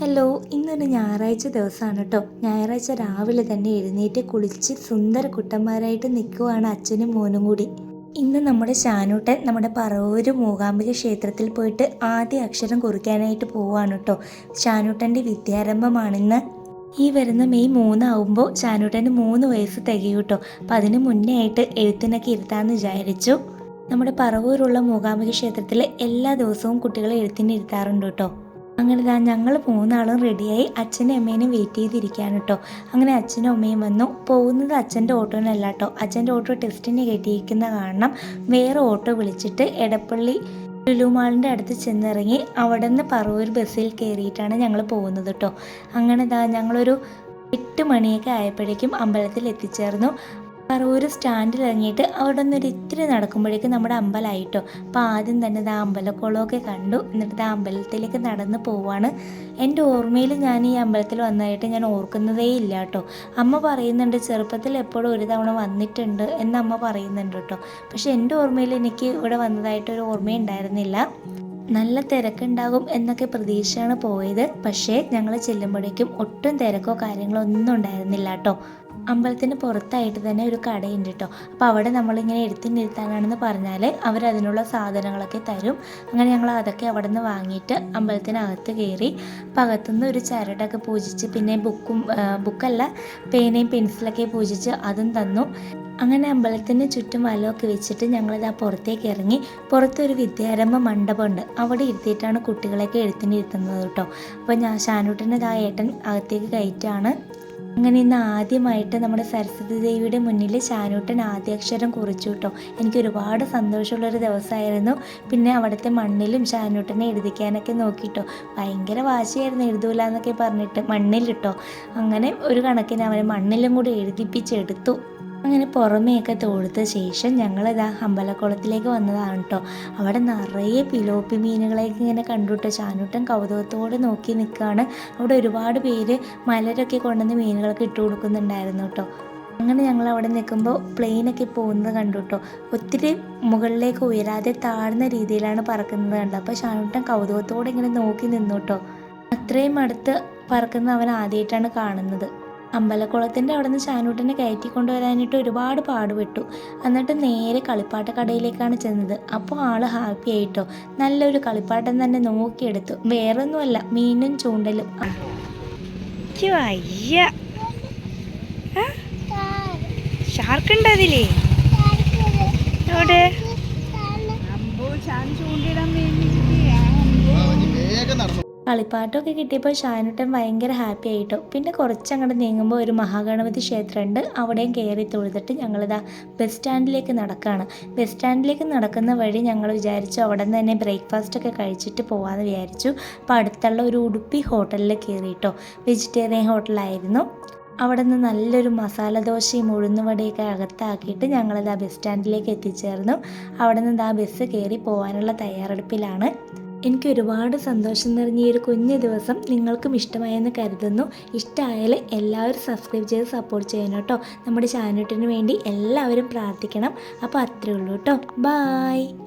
Hello ഇന്നൊരു ഞായറാഴ്ച ദിവസമാണ് കേട്ടോ ഞായറാഴ്ച രാവിലെ തന്നെ എഴുന്നേറ്റ് കുളിച്ച് സുന്ദര കുട്ടന്മാരായിട്ട് നിൽക്കുവാണ് അച്ഛനും മോനും കൂടി. ഇന്ന് നമ്മുടെ ശാനൂട്ടൻ നമ്മുടെ പറവൂര് മൂകാംബിക ക്ഷേത്രത്തിൽ പോയിട്ട് ആദ്യ അക്ഷരം കുറിക്കാനായിട്ട് പോവാണ് കേട്ടോ ശാനൂട്ടന്റെ വിദ്യാരംഭമാണിന്ന് ഈ വരുന്ന മെയ് മൂന്നാവുമ്പോൾ ശാനൂട്ടന് മൂന്ന് വയസ്സ് തികയും കേട്ടോ അപ്പം അതിന് മുന്നേ ആയിട്ട് എഴുത്തിനൊക്കെ ഇരുത്താമെന്ന് വിചാരിച്ചു. നമ്മുടെ പറവൂരുള്ള മൂകാംബിക ക്ഷേത്രത്തിൽ എല്ലാ ദിവസവും കുട്ടികളെ എഴുത്തിന് ഇരുത്താറുണ്ട് കേട്ടോ അങ്ങനെ ദാ ഞങ്ങൾ മൂന്നാളും റെഡിയായി അച്ഛനും അമ്മേനും വെയിറ്റ് ചെയ്തിരിക്കുകയാണ് കേട്ടോ അങ്ങനെ അച്ഛനും അമ്മയും വന്നു. പോകുന്നത് അച്ഛന്റെ ഓട്ടോനല്ല കേട്ടോ അച്ഛന്റെ ഓട്ടോ ടെസ്റ്റിന് കയറ്റിയിരിക്കുന്ന കാരണം വേറെ ഓട്ടോ വിളിച്ചിട്ട് എടപ്പള്ളി ലുലുമാളിന്റെ അടുത്ത് ചെന്നിറങ്ങി അവിടെ നിന്ന് പറവൂർ ബസ്സിൽ കയറിയിട്ടാണ് ഞങ്ങൾ പോകുന്നത് കേട്ടോ അങ്ങനെ ഇതാ ഞങ്ങളൊരു എട്ട് മണിയൊക്കെ ആയപ്പോഴേക്കും അമ്പലത്തിൽ എത്തിച്ചേർന്നു. പറവൂർ സ്റ്റാൻഡിൽ ഇറങ്ങിയിട്ട് അവിടെ നിന്ന് ഒരു ഇത്തിരി നടക്കുമ്പോഴേക്കും നമ്മുടെ അമ്പലമായിട്ടോ അപ്പോൾ ആദ്യം തന്നെ ഇത് അമ്പലക്കുളമൊക്കെ കണ്ടു. എന്നിട്ട് ആ അമ്പലത്തിലേക്ക് നടന്ന് പോവാണ്. എന്റെ ഓർമ്മയിൽ ഞാൻ ഈ അമ്പലത്തിൽ വന്നതായിട്ട് ഞാൻ ഓർക്കുന്നതേ ഇല്ല കേട്ടോ. അമ്മ പറയുന്നുണ്ട് ചെറുപ്പത്തിൽ എപ്പോഴും ഒരു തവണ വന്നിട്ടുണ്ട് എന്ന് അമ്മ പറയുന്നുണ്ട് കേട്ടോ. പക്ഷെ എന്റെ ഓർമ്മയിൽ എനിക്ക് ഇവിടെ വന്നതായിട്ട് വന്നതായിട്ടൊരു ഓർമ്മയുണ്ടായിരുന്നില്ല. നല്ല തിരക്കുണ്ടാകും എന്നൊക്കെ പ്രതീക്ഷയാണ് പോയത്. പക്ഷേ ഞങ്ങൾ ചെല്ലുമ്പോഴേക്കും ഒട്ടും തിരക്കോ കാര്യങ്ങളോ ഒന്നും ഉണ്ടായിരുന്നില്ല കേട്ടോ അമ്പലത്തിന് പുറത്തായിട്ട് തന്നെ ഒരു കടയുണ്ട് കേട്ടോ അപ്പോൾ അവിടെ നമ്മളിങ്ങനെ എടുത്തിനിരുത്താനാണെന്ന് പറഞ്ഞാൽ അവരതിനുള്ള സാധനങ്ങളൊക്കെ തരും. അങ്ങനെ ഞങ്ങൾ അതൊക്കെ അവിടെ നിന്ന് വാങ്ങിയിട്ട് അമ്പലത്തിനകത്ത് കയറി അപ്പോൾ അകത്തുനിന്ന് ഒരു ചരടൊക്കെ പൂജിച്ച് പിന്നെ ബുക്കും ബുക്കല്ല പേനയും പെൻസിലൊക്കെ പൂജിച്ച് അതും തന്നു. അങ്ങനെ അമ്പലത്തിന് ചുറ്റും വലമൊക്കെ വെച്ചിട്ട് ഞങ്ങളിതാ പുറത്തേക്ക് ഇറങ്ങി പുറത്തൊരു വിദ്യാരംഭ മണ്ഡപമുണ്ട്. അവിടെ ഇരുത്തിയിട്ടാണ് കുട്ടികളെയൊക്കെ എഴുത്തിനിരുത്തുന്നത് കേട്ടോ. അപ്പോൾ ഞാൻ ഷാനൂട്ടിന്റെ ആ ഏട്ടൻ അകത്തേക്ക് കയറ്റാണ്. അങ്ങനെ ഇന്ന് ആദ്യമായിട്ട് നമ്മുടെ സരസ്വതി ദേവിയുടെ മുന്നിൽ ഷാനൂട്ടൻ ആദ്യാക്ഷരം കുറിച്ചു കേട്ടോ. എനിക്ക് ഒരുപാട് സന്തോഷമുള്ളൊരു ദിവസമായിരുന്നു. പിന്നെ അവിടുത്തെ മണ്ണിലും ഷാനൂട്ടനെ എഴുതിക്കാനൊക്കെ നോക്കിട്ടോ. ഭയങ്കര വാശിയായിരുന്നു എഴുതൂല എന്നൊക്കെ പറഞ്ഞിട്ട് മണ്ണിലിട്ടോ അങ്ങനെ ഒരു കണക്കിന് അവനെ മണ്ണിലും കൂടി എഴുതിപ്പിച്ചെടുത്തു. അങ്ങനെ പുറമേയൊക്കെ തൊഴുത്ത ശേഷം ഞങ്ങളിതാ അമ്പലക്കുളത്തിലേക്ക് വന്നതാണ് കേട്ടോ അവിടെ നിറയെ പിലോപ്പി മീനുകളെയൊക്കെ ഇങ്ങനെ കണ്ടുട്ടോ. ചാനൂട്ടൻ കൗതുകത്തോടെ നോക്കി നിൽക്കുകയാണ് അവിടെ ഒരുപാട് പേര് മലരൊക്കെ കൊണ്ടുവന്ന് മീനുകളൊക്കെ ഇട്ട് കൊടുക്കുന്നുണ്ടായിരുന്നു കേട്ടോ അങ്ങനെ ഞങ്ങൾ അവിടെ നിൽക്കുമ്പോൾ പ്ലെയിനൊക്കെ പോകുന്നത് കണ്ടു കേട്ടോ ഒത്തിരി മുകളിലേക്ക് ഉയരാതെ താഴ്ന്ന രീതിയിലാണ് പറക്കുന്നത് കണ്ടത്. അപ്പോൾ ഷാനൂട്ടൻ കൗതുകത്തോടെ ഇങ്ങനെ നോക്കി നിന്നു കേട്ടോ അത്രയും അടുത്ത് പറക്കുന്ന അവൻ ആദ്യമായിട്ടാണ് കാണുന്നത്. അമ്പലക്കുളത്തിന്റെ അവിടെ നിന്ന് ചാനൂട്ടനെ കയറ്റി കൊണ്ടുവരാനായിട്ട് ഒരുപാട് പാടുപെട്ടു. എന്നിട്ട് നേരെ കളിപ്പാട്ട കടയിലേക്കാണ് ചെന്നത്. അപ്പോൾ ആൾ ഹാപ്പി ആയിട്ടോ? നല്ലൊരു കളിപ്പാട്ടം തന്നെ നോക്കിയെടുത്തു. വേറൊന്നുമല്ല മീനും ചൂണ്ടലും. ഷാർക്കുണ്ടതിലേ ഷാർക്ക് ഉണ്ട് അതിലേ? കളിപ്പാട്ടമൊക്കെ കിട്ടിയപ്പോൾ ഷാനുട്ടൻ ഭയങ്കര ഹാപ്പി ആയിട്ടോ. പിന്നെ കുറച്ചങ്ങോട്ട് നീങ്ങുമ്പോൾ ഒരു മഹാഗണപതി ക്ഷേത്രമുണ്ട് അവിടെയും കയറി തൊഴുതിട്ട് ഞങ്ങളിതാ ബസ് സ്റ്റാൻഡിലേക്ക് നടക്കുകയാണ് ബസ് സ്റ്റാൻഡിലേക്ക് നടക്കുന്ന വഴി ഞങ്ങൾ വിചാരിച്ചു അവിടെ നിന്ന് തന്നെ ബ്രേക്ക്ഫാസ്റ്റ് ഒക്കെ കഴിച്ചിട്ട് പോകാമെന്ന് വിചാരിച്ചു. അപ്പോൾ അടുത്തുള്ള ഒരു ഉടുപ്പി ഹോട്ടലിൽ കയറിയിട്ടോ. വെജിറ്റേറിയൻ ഹോട്ടലായിരുന്നു. അവിടെ നിന്ന് നല്ലൊരു മസാല ദോശയും ഉഴുന്നുവടയൊക്കെ അകത്താക്കിയിട്ട് ഞങ്ങളിത് ആ ബസ് സ്റ്റാൻഡിലേക്ക് എത്തിച്ചേർന്നു. അവിടെ നിന്ന് ആ ബസ് കയറി പോകാനുള്ള തയ്യാറെടുപ്പിലാണ്. എനിക്ക് ഒരുപാട് സന്തോഷം നിറഞ്ഞ ഈ ഒരു കുഞ്ഞു ദിവസം നിങ്ങൾക്കും ഇഷ്ടമായെന്ന് കരുതുന്നു. ഇഷ്ടമായാൽ എല്ലാവരും സബ്സ്ക്രൈബ് ചെയ്ത് സപ്പോർട്ട് ചെയ്യണം കേട്ടോ. നമ്മുടെ ചാനലിന് വേണ്ടി എല്ലാവരും പ്രാർത്ഥിക്കണം. അപ്പോൾ അത്രേ ഉള്ളൂ കേട്ടോ. ബായ്